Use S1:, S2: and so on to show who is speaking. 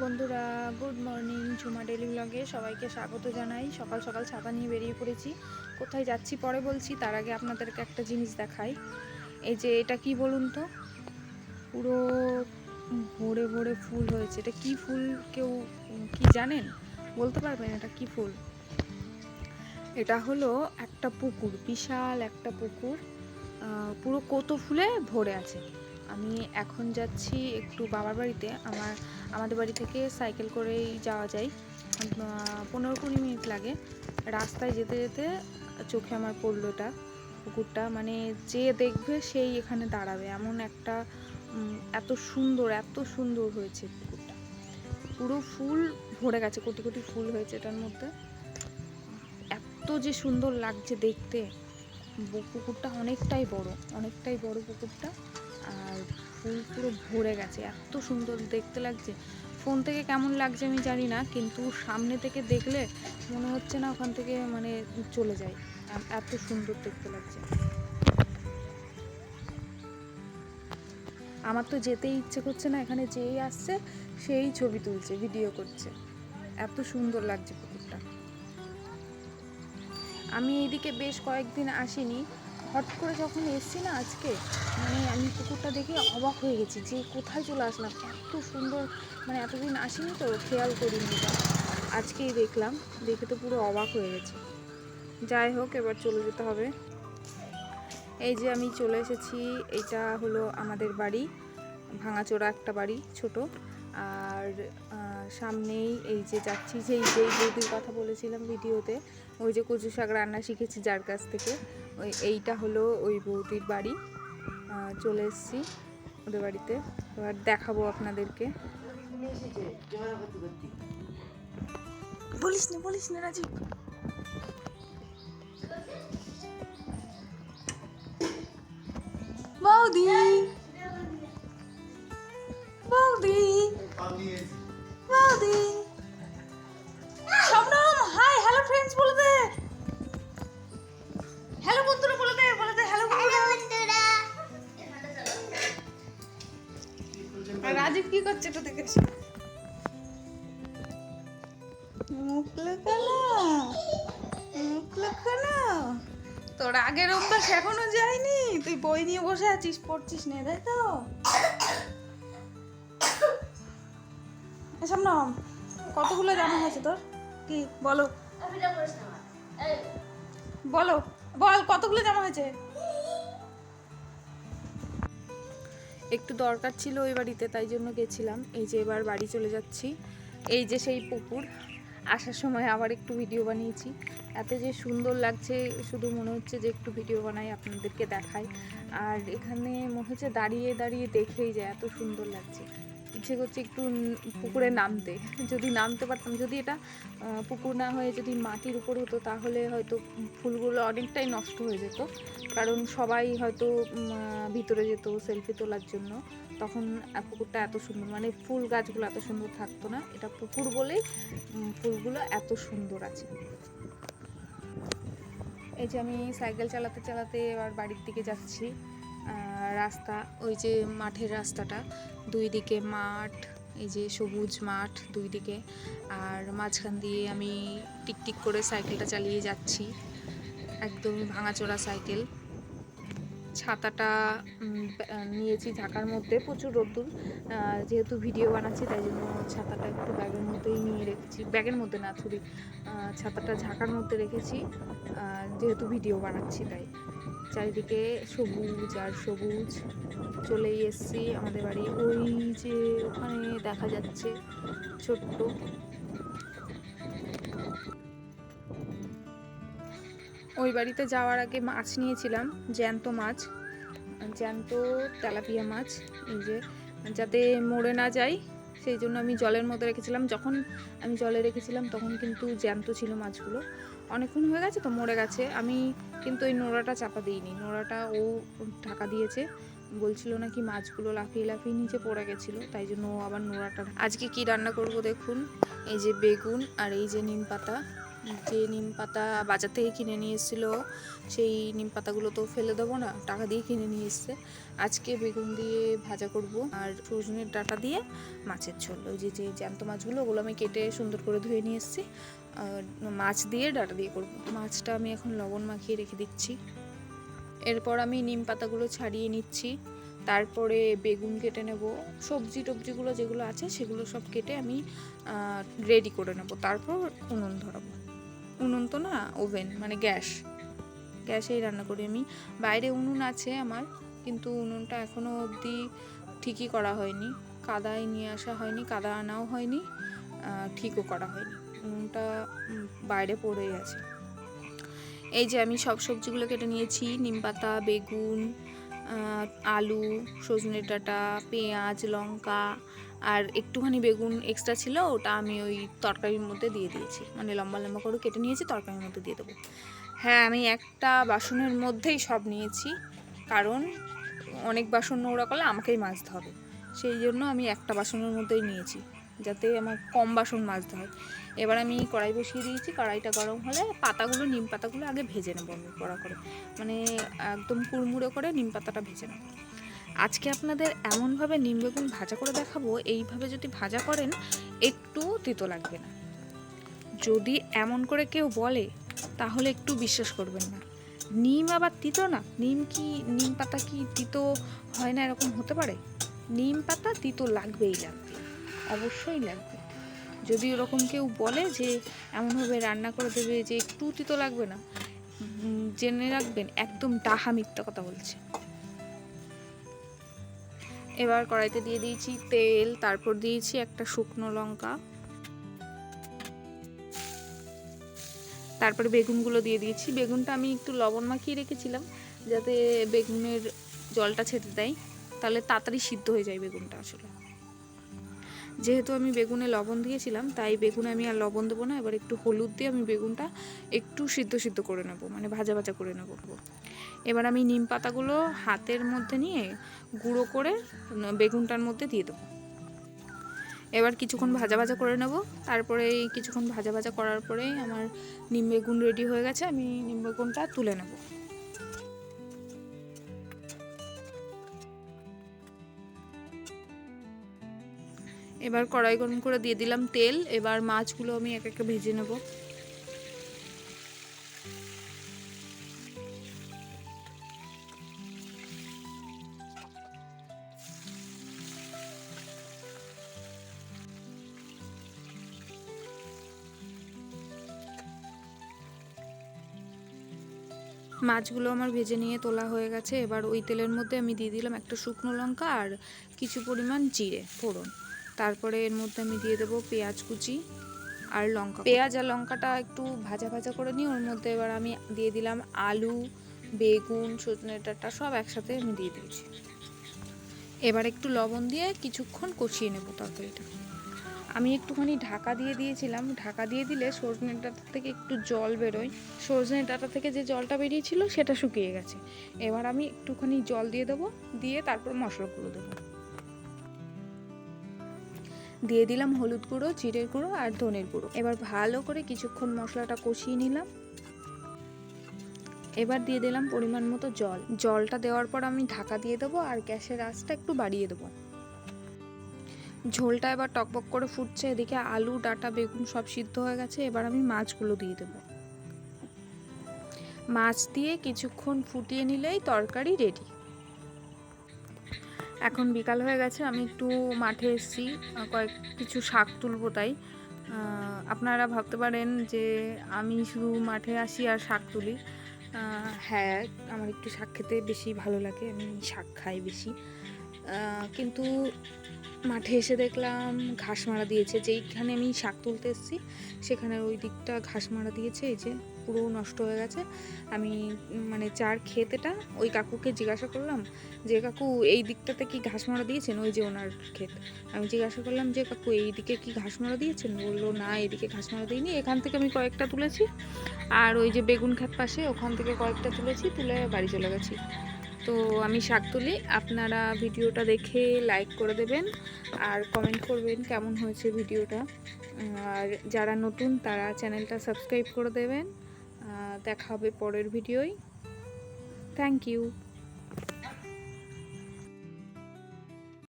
S1: বন্ধুরা good morning Jhuma daily ব্লগে সবাইকে স্বাগত জানাই। সকাল সকাল ছাতা নিয়ে বেরিয়ে পড়েছি। কোথায় যাচ্ছি পরে বলছি, তার আগে আপনাদেরকে একটা জিনিস দেখাই। এই যে এটা কি বলুন তো? পুরো ভরে ভরে ফুল হয়েছে। এটা কি ফুল কেউ কি জানেন? বলতে পারবেন এটা কি ফুল? এটা হলো একটা পুকুর, বিশাল একটা পুকুর। পুরো কত ফুলে ভরে আছে। আমি এখন যাচ্ছি একটু বাবার বাড়িতে। আমার, আমাদের বাড়ি থেকে সাইকেল করেই যাওয়া যায়। পনেরো কুড়ি মিনিট লাগে। রাস্তায় যেতে যেতে চোখে আমার পড়ল এটা পুকুরটা মানে যে দেখবে সেই এখানে দাঁড়াবে। এমন একটা এত সুন্দর এত সুন্দর হয়েছে পুকুরটা পুরো ফুল ভরে গেছে, কোটি কোটি ফুল হয়েছে এটার মধ্যে। এত যে সুন্দর লাগছে দেখতে। পুকুরটা অনেকটাই বড় অনেকটাই বড় পুকুরটা আর ফুল পুরো ভরে গেছে, এত সুন্দর দেখতে লাগছে। ফোন থেকে কেমন লাগছে আমি জানি না, কিন্তু সামনে থেকে দেখলে মনে হচ্ছে না ওখান থেকে মানে চলে যায়। এত সুন্দর দেখতে লাগছে। আমার তো যেতেই ইচ্ছে করছে না, এখানে যেই আসছে সেই ছবি তুলছে ভিডিও করছে। এত সুন্দর লাগছে পুকুরটা। আমি এইদিকে বেশ কয়েকদিন আসিনি হট করে যখন এসছি না আজকে মানে আমি পুকুরটা দেখে অবাক হয়ে গেছি যে কোথায় চলে আসলাম। এত সুন্দর মানে এতদিন আসিনি তো, খেয়াল করিনি। আজকেই দেখলাম, দেখে তো পুরো অবাক হয়ে গেছে। যাই হোক, এবার চলে যেতে হবে। এই যে আমি চলে এসেছি, এটা হলো আমাদের বাড়ি, ভাঙাচোরা একটা বাড়ি, ছোট। আর সামনেই এই যে যাচ্ছি, যেই যেই বৌদির কথা বলেছিলাম ভিডিওতে, ওই যে কচু শাক রান্না শিখেছি যার কাছ থেকে। ওই এইটা হলো ওই বৌদির বাড়ি। চলে এসেছি ওদের বাড়িতে। এবার দেখাবো আপনাদেরকে। বলিস না বলিস না রাজীব। বৌদি। বৌদি। বৌদি। কি করছে এটা দেখেছি মুখ লাগানো মুখ লাগানো তোর আগের অভ্যাস এখনও যায়নি? তুই বই নিয়ে বসে আছিস পড়ছিস নে তাই তো? এসব না কতগুলো জামা হয়েছে তোর? কি বলো। বলো বল কতগুলো জামা হয়েছে? একটু দরকার ছিল ওই বাড়িতে, তাই জন্য গেছিলাম। এই যে এবার বাড়ি চলে যাচ্ছি। এই যে সেই পুকুর, আসার সময় আবার একটু ভিডিও বানিয়েছি। এত যে সুন্দর লাগছে, শুধু মনে হচ্ছে যে একটু ভিডিও বানাই, আপনাদেরকে দেখাই। আর এখানে মনে হচ্ছে দাঁড়িয়ে দাঁড়িয়ে দেখেই যায় এত সুন্দর লাগছে। ইচ্ছে করছে একটু পুকুরে নামতে। যদি নামতে পারতাম, যদি এটা পুকুর না হয়ে যদি মাটির উপর হতো, তাহলে হয়তো ফুলগুলো অনেকটাই নষ্ট হয়ে যেত। কারণ সবাই হয়তো ভিতরে যেত সেলফি তোলার জন্য। তখন পুকুরটা এত সুন্দর মানে ফুল গাছগুলো এত সুন্দর থাকতো না। এটা পুকুর বলেই ফুলগুলো এত সুন্দর আছে। এই যে আমি সাইকেল চালাতে চালাতে এবার বাড়ির দিকে যাচ্ছি। রাস্তা, ওই যে মাঠের রাস্তাটা, দুই দিকে মাঠ, এই যে সবুজ মাঠ দুই দিকে, আর মাঝখান দিয়ে আমি টিকটিক করে সাইকেলটা চালিয়ে যাচ্ছি, একদমই ভাঙাচোরা সাইকেল। ছাতাটা নিয়েছি ঢাকার মধ্যে, প্রচুর রোদ্দুর যেহেতু ভিডিও বানাচ্ছি, তাই জন্য ছাতাটা একটু ব্যাগের মধ্যেই নিয়ে রেখেছি, ব্যাগের মধ্যে না ছুরি ছাতাটা ঝাঁকার মধ্যে রেখেছি যেহেতু ভিডিও বানাচ্ছি তাই। চারিদিকে সবুজ আর সবুজ চলেই এসছি আমাদের বাড়ি। ওই যে ওখানে দেখা যাচ্ছে ছোট্ট। ওই বাড়িতে যাওয়ার আগে মাছ নিয়েছিলাম, জ্যান্ত মাছ, জ্যান্ত তেলাপিয়া মাছ, এই যে, যাতে মরে না যায় সেই জন্য আমি জলের মধ্যে রেখেছিলাম। যখন আমি জলে রেখেছিলাম, তখন কিন্তু জ্যান্ত ছিল মাছগুলো। অনেকক্ষণ হয়ে গেছে তো মরে গেছে। আমি কিন্তু ওই নোড়াটা চাপা দিইনি। নোড়াটা ও ঢাকা দিয়েছে। বলছিল নাকি মাছগুলো লাফিয়ে লাফিয়ে নিচে পড়ে গেছিল, তাই জন্য ও আবার নোড়াটা আজকে কি রান্না করব দেখুন, এই যে বেগুন আর এই যে নিম পাতা। যে নিম পাতা বাজার থেকে কিনে নিয়ে এসেছিল, সেই নিম পাতাগুলো তো ফেলে দেবো না, টাকা দিয়ে কিনে নিয়ে এসছে। আজকে বেগুন দিয়ে ভাজা করব আর সজনের ডাটা দিয়ে মাছের ঝোল। ওই যে যে জ্যান্ত মাছগুলো, ওগুলো আমি কেটে সুন্দর করে ধুয়ে নিয়ে এসেছি। মাছ দিয়ে ডাটা দিয়ে করব। মাছটা আমি এখন লবণ মাখিয়ে রেখে দিচ্ছি। এরপর আমি নিম পাতাগুলো ছাড়িয়ে নিচ্ছি। তারপরে বেগুন কেটে নেব। সবজি টবজিগুলো যেগুলো আছে, সেগুলো সব কেটে আমি রেডি করে নেব। তারপর উনুন ধরাবো। উনুন তো না ওভেন মানে গ্যাস। গ্যাসেই রান্না করি আমি। বাইরে উনুন আছে আমার, কিন্তু উনুনটা এখনও অবধি ঠিকই করা হয়নি। কাদায় নিয়ে আসা হয়নি, কাদা আনাও হয়নি ঠিকও করা হয়নি। উনুনটা বাইরে পড়েই আছে এই যে আমি সব সবজিগুলো কেটে নিয়েছি, নিম পাতা, বেগুন আলু, সজনে ডাঁটা, পেঁয়াজ, লঙ্কা আর একটুখানি বেগুন এক্সট্রা ছিল, ওটা আমি ওই তরকারির মধ্যে দিয়ে দিয়েছি। মানে লম্বা লম্বা করে কেটে নিয়েছি, তরকারির মধ্যে দিয়ে দেবো। হ্যাঁ আমি একটা বাসনের মধ্যেই সব নিয়েছি, কারণ অনেক বাসন নোংরা করলে আমাকেই মাজতে হবে। সেই জন্য আমি একটা বাসনের মধ্যেই নিয়েছি। যাতে আমার কম বাসন মাজতে হয়। এবার আমি কড়াই বসিয়ে দিয়েছি, কড়াইটা গরম হলে পাতাগুলো, নিম পাতাগুলো আগে ভেজে নেব আমি কড়া করে। মানে একদম কুড়মুড়ো করে নিম পাতাটা ভেজে নেব। আজকে আপনাদের এমনভাবে নিম বেগুন ভাজা করে দেখাবো, এইভাবে যদি ভাজা করেন একটু তিতো লাগবে না। যদি এমন করে কেউ বলে, তাহলে একটু বিশ্বাস করবেন না। নিম আবার তিতো না, নিম কি, নিম পাতা কি তিতো হয় না এরকম হতে পারে? নিম পাতা তিতো লাগবেই লাগবে। অবশ্যই লাগবে। যদি ওরকম কেউ বলে যে, এমনভাবে রান্না করে দেবে যে, একটু তিতো লাগবে না জেনে রাখবেন, একদম ডাহা মিথ্যা কথা বলছে। এবার কড়াইতে দিয়ে দিয়েছি তেল, তারপর দিয়েছি একটা শুকনো লঙ্কা। তারপরে বেগুনগুলো দিয়ে দিয়েছি। বেগুনটা আমি একটু লবণ মাখিয়ে রেখেছিলাম, যাতে বেগুনের জলটা ছেড়ে দেয়। তাহলে তাড়াতাড়ি সিদ্ধ হয়ে যায় বেগুনটা আসলে। যেহেতু আমি বেগুনে লবণ দিয়েছিলাম, তাই বেগুনে আমি আর লবণ দেবো না। এবার একটু হলুদ দিয়ে আমি বেগুনটা একটু সিদ্ধ সিদ্ধ করে নেব মানে ভাজা ভাজা করে নেব। এবার আমি নিম পাতাগুলো হাতের মধ্যে নিয়ে গুঁড়ো করে বেগুনটার মধ্যে দিয়ে দেবো। এবার কিছুক্ষণ ভাজা ভাজা করে নেব। তারপরে কিছুক্ষণ ভাজা ভাজা করার পরেই আমার নিম বেগুন রেডি হয়ে গেছে। আমি নিম বেগুনটা তুলে নেব। এবার কড়াই গরম করে দিয়ে দিলাম তেল, এবার মাছগুলো আমি এক একটা ভেজে নেব। মাছগুলো আমার ভেজে নিয়ে তোলা হয়ে গেছে। এবার ওই তেলের মধ্যে আমি দিয়ে দিলাম একটা শুকনো লঙ্কা আর কিছু পরিমাণ জিরে, ফোড়ন। তারপরে এর মধ্যে আমি দিয়ে দেবো পেঁয়াজ কুচি আর লঙ্কা পেঁয়াজ আর লঙ্কাটা একটু ভাজা ভাজা করে নিই ওর মধ্যে এবার আমি দিয়ে দিলাম আলু, বেগুন, সজনে ডাঁটা সব একসাথে আমি দিয়ে দিয়েছি। এবার একটু লবণ দিয়ে কিছুক্ষণ কষিয়ে নেব তরকারিটা। আমি একটুখানি ঢাকা দিয়ে দিয়েছিলাম। ঢাকা দিয়ে দিলে সজনে ডাঁটা থেকে একটু জল বেরোয়। সজনে ডাঁটা থেকে যে জলটা বেরিয়েছিল সেটা শুকিয়ে গেছে। এবার আমি একটুখানি জল দিয়ে দেবো, দিয়ে তারপর মশলাগুলো দেবো। দিয়ে দিলাম হলুদ গুঁড়ো, জিরের গুঁড়ো আর ধনের গুঁড়ো। এবার ভালো করে কিছুক্ষণ মশলাটা কষিয়ে নিলাম। এবার দিয়ে দিলাম পরিমাণ মতো জল। জলটা দেওয়ার পর আমি ঢাকা দিয়ে দেবো আর গ্যাসের আঁচটা একটু বাড়িয়ে দেবো। ঝোলটা এবার টকবক করে ফুটছে, এদিকে আলু, ডাটা, বেগুন সব সিদ্ধ হয়ে গেছে। এবার আমি মাছগুলো দিয়ে দেবো। মাছ দিয়ে কিছুক্ষণ ফুটিয়ে নিলেই তরকারি রেডি এখন বিকাল হয়ে গেছে, আমি একটু মাঠে এসেছি কয়েক কিছু শাক তুলবো তাই। আপনারা ভাবতে পারেন যে আমি শুধু মাঠে আসি আর শাক তুলি। হ্যাঁ আমার একটু শাক খেতে বেশি ভালো লাগে, আমি শাক খাই বেশি। কিন্তু মাঠে এসে দেখলাম ঘাস মারা দিয়েছে, যেইখানে আমি শাক তুলতে এসেছি, সেখানে ওই দিকটা ঘাস মারা দিয়েছে, এই যে পুরো নষ্ট হয়ে গেছে। আমি মানে যার ক্ষেতটা ওই কাকুকে জিজ্ঞাসা করলাম, যে কাকু, এই দিকটাতে কি ঘাস মারা দিয়েছেন? ওই যে ওনার ক্ষেত। আমি জিজ্ঞাসা করলাম, যে কাকু, এই দিকে কি ঘাস মারা দিয়েছেন? বলল, না এদিকে ঘাস মারা দিইনি। এখান থেকে আমি কয়েকটা তুলেছি। আর ওই যে বেগুন ক্ষেত পাশে, ওখান থেকে কয়েকটা তুলেছি, তুলে বাড়ি চলে গেছি। তো আমি শাক তুলি। আপনারা ভিডিওটা দেখে লাইক করে দেবেন। আর কমেন্ট করবেন কেমন হয়েছে ভিডিওটা। আর যারা নতুন, তারা চ্যানেলটা সাবস্ক্রাইব করে দেবেন। দেখা হবে পরের ভিডিওয়। Thank you